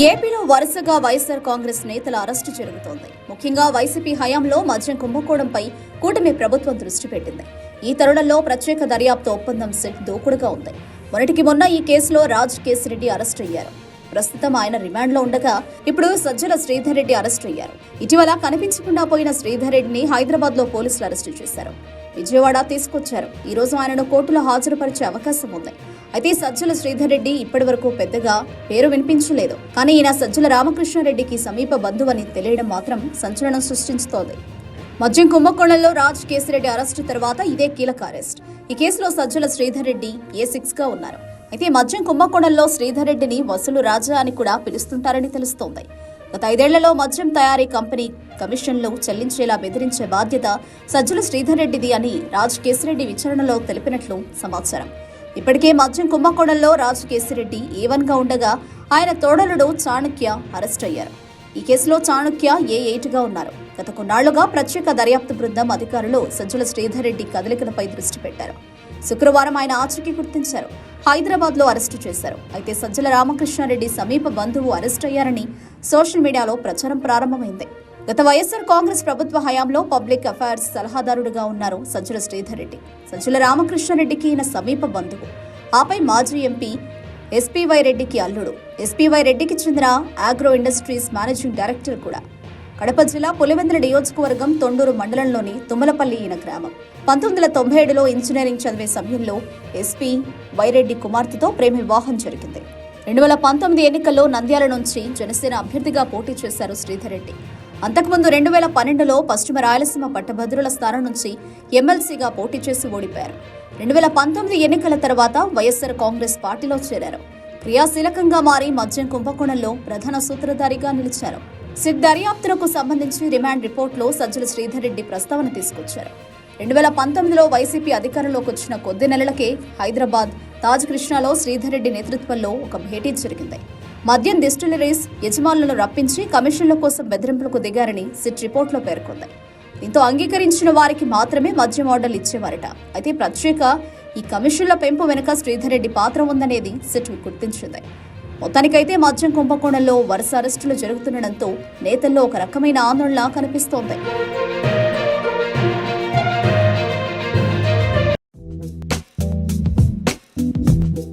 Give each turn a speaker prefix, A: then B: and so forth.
A: ఏపీలో వరుసగా వైఎస్ఆర్ కాంగ్రెస్ నేతల అరెస్టు జరుగుతోంది. ముఖ్యంగా వైసీపీ హయాంలో మద్యం కుంభకోణంపై కూటమి ప్రభుత్వం దృష్టి పెట్టింది. ఈ తరుణంలో ప్రత్యేక దర్యాప్తు ఒప్పందం సెట్ దూకుడుగా ఉంది. మొన్నటికి మొన్న ఈ కేసులో రాజ్ కేసిరెడ్డి అరెస్టు అయ్యారు. ప్రస్తుతం ఆయన రిమాండ్లో ఉండగా ఇప్పుడు సజ్జల శ్రీధర్ రెడ్డి అరెస్టు అయ్యారు. ఇటీవల కనిపించకుండా పోయిన శ్రీధర్ రెడ్డిని హైదరాబాద్లో పోలీసులు అరెస్టు చేశారు. విజయవాడ తీసుకొచ్చారు. ఈ రోజు ఆయనను కోర్టులో హాజరుపరిచే అవకాశం ఉంది. అయితే సజ్జల శ్రీధర్ రెడ్డి ఇప్పటి వరకు పెద్దగా పేరు వినిపించలేదు. కానీ ఈయన సజ్జల రామకృష్ణారెడ్డికి సమీప బంధువని తెలియడం మాత్రం సంచలనం సృష్టించుతోంది. మద్యం కుంభకోణంలో రాజ్ కేసిరెడ్డి అరెస్టు తర్వాత ఇదే కీలక అరెస్ట్. ఈ కేసులో సజ్జల శ్రీధర్ రెడ్డి ఏ సిక్స్గా ఉన్నారు. అయితే మద్యం కుంభకోణంలో శ్రీధర్ రెడ్డిని వసూలు రాజా అని కూడా పిలుస్తుంటారని తెలుస్తోంది. గత ఐదేళ్ళలో మద్యం తయారీ కంపెనీ కమిషన్లు చెల్లించేలా బెదిరించే బాధ్యత సజ్జల శ్రీధర్ రెడ్డిది అని రాజ్ కేసిరెడ్డి విచారణలో తెలిపినట్లు సమాచారం. ఇప్పటికే మద్యం కుంభకోణంలో రాజు కేసిరెడ్డి ఏవన్గా ఉండగా ఆయన తోడలుడు చాణక్య అరెస్ట్ అయ్యారు. ఈ కేసులో చాణక్య ఏ ఎయిట్గా ఉన్నారు. గత కొన్నాళ్ళుగా ప్రత్యేక దర్యాప్తు బృందం అధికారులు సజ్జల శ్రీధర్ రెడ్డి కదలికలపై దృష్టి పెట్టారు. శుక్రవారం ఆయన ఆచూకీ గుర్తించారు. హైదరాబాద్లో అరెస్టు చేశారు. అయితే సజ్జల రామకృష్ణారెడ్డి సమీప బంధువు అరెస్ట్ అయ్యారని సోషల్ మీడియాలో ప్రచారం ప్రారంభమైంది. గత వైఎస్ఆర్ కాంగ్రెస్ ప్రభుత్వ హయాంలో పబ్లిక్ అఫైర్స్ సలహాదారుడిగా ఉన్నారు సజ్జల శ్రీధర్ రెడ్డి సజ్జల రామకృష్ణారెడ్డికి ఈయన సమీప బంధువు. ఆపై మాజీ ఎంపీ ఎస్పీవై రెడ్డికి అల్లుడు. ఎస్పీవై రెడ్డికి చెందిన ఆగ్రో ఇండస్ట్రీస్ మేనేజింగ్ డైరెక్టర్ కూడా. కడప జిల్లా పులివెందుల నియోజకవర్గం తొండూరు మండలంలోని తుమ్మలపల్లి ఈయన గ్రామం. పంతొమ్మిది వందల తొంభై ఏడులో ఇంజనీరింగ్ చదివే సమయంలో ఎస్పీ వైరెడ్డి కుమార్తెతో ప్రేమ వివాహం జరిగింది. రెండు వేల పంతొమ్మిది ఎన్నికల్లో నంద్యాల నుంచి జనసేన అభ్యర్థిగా పోటీ చేశారు శ్రీధర్ రెడ్డి అంతకుముందు రెండు వేల పన్నెండులో పశ్చిమ రాయలసీమ పట్టభద్రుల స్థానం నుంచి ఎమ్మెల్సీగా పోటీ చేసి ఓడిపారు రెండు వేల పంతొమ్మిది ఎన్నికల తర్వాత వైఎస్ఆర్ కాంగ్రెస్ పార్టీలో చేరారు. క్రియాశీలకంగా మారి మద్యం కుంభకోణంలో ప్రధాన సూత్రధారిగా నిలిచారు. సిట్ దర్యాప్తులకు సంబంధించి రిమాండ్ రిపోర్టులో సజ్జల శ్రీధర్ రెడ్డి ప్రస్తావన తీసుకొచ్చారు. రెండు వేల పంతొమ్మిదిలో వైసీపీ అధికారంలోకి వచ్చిన కొద్ది నెలలకే హైదరాబాద్ తాజ్ కృష్ణాలో శ్రీధర్ రెడ్డి నేతృత్వంలో ఒక భేటీ జరిగింది. మద్యం డిస్టిలరీస్ యజమానులను రప్పించి కమిషన్ల కోసం బెదిరింపులకు దిగారని సిట్ రిపోర్టులో పేర్కొంది. దీంతో అంగీకరించిన వారికి మాత్రమే మద్యం ఆర్డర్లు ఇచ్చేవారట. అయితే ప్రత్యేక ఈ కమిషన్ల పెంపు వెనుక శ్రీధర్ రెడ్డి పాత్ర ఉందనేది సిట్ గుర్తించింది. మొత్తానికైతే మద్యం కుంభకోణంలో వరుస అరెస్టులు జరుగుతుండటంతో నేతల్లో ఒక రకమైన ఆందోళన కనిపిస్తోంది.